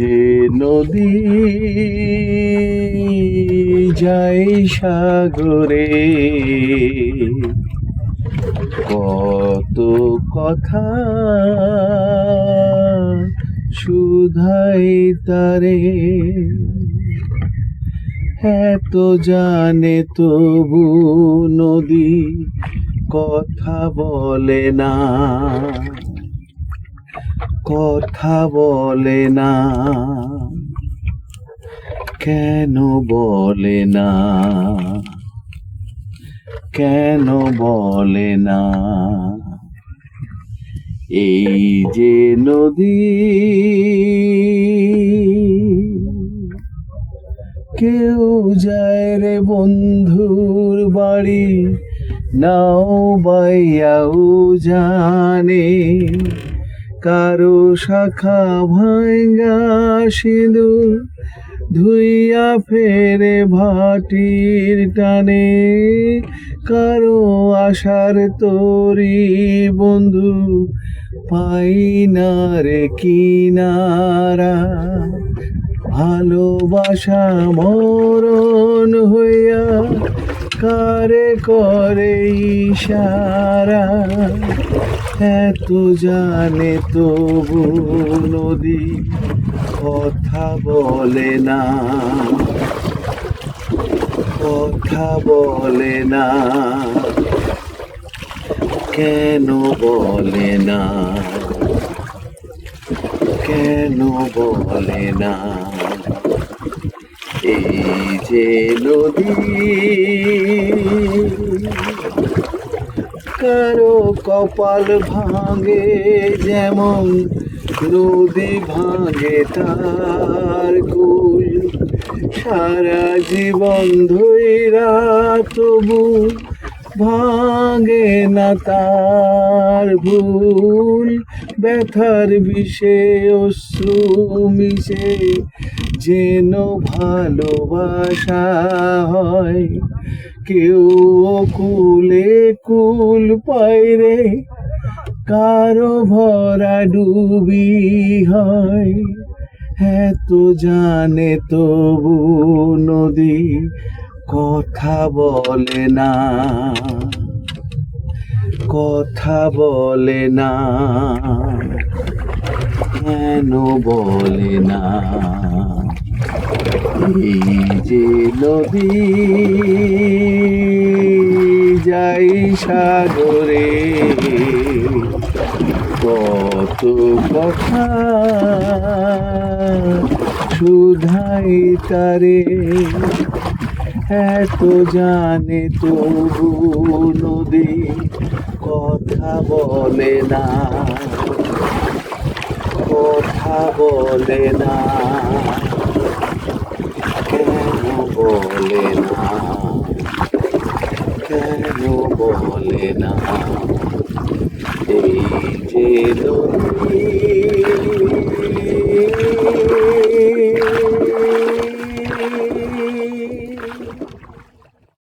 যে নদী যাই সাগরে। কত কথা শুধাই তারে। এত জানে তবু নদী কথা বলে না। কথা বলে না। কেন বলে না? কেন বলে না? এই যে নদী কেউ যায় রে বন্ধুর বাড়ি, নাও বাইয়াও জানে কারও শাখা ভাঙ্গা সিঁদুর ধুইয়া ফেরে ভাটির টানে। কারও আশার তরি বন্ধু পাই না রে কিনারা। ভালোবাসা মরণ হইয়া কারে করে ইশারা। এত জানে তবু নদী কথা বলে না। কথা বলে না। কেন বলে না? কেন বলে না? এই যে নদী কারও কপাল ভাঙে যেমন নদী ভাঙে তার কুল, সারা জীবন ধৈরা তবু ভাঙে না তার ভুল, ব্যথার বিষে অশ্রু মিশে যেন ভালোবাসা হয়, কেউ কুলে কুল পায় রে, কারও ভরা ডুবি হয়। এত জানে তবু নদী কথা বলে না, কথা বলে না, কেন বলে না? এই যে নদী যাই সাগরে, কত কথা শুধাই তারে। এত জানে তবু নদী কথা বলে না, কথা বলে না। বলে না এই যে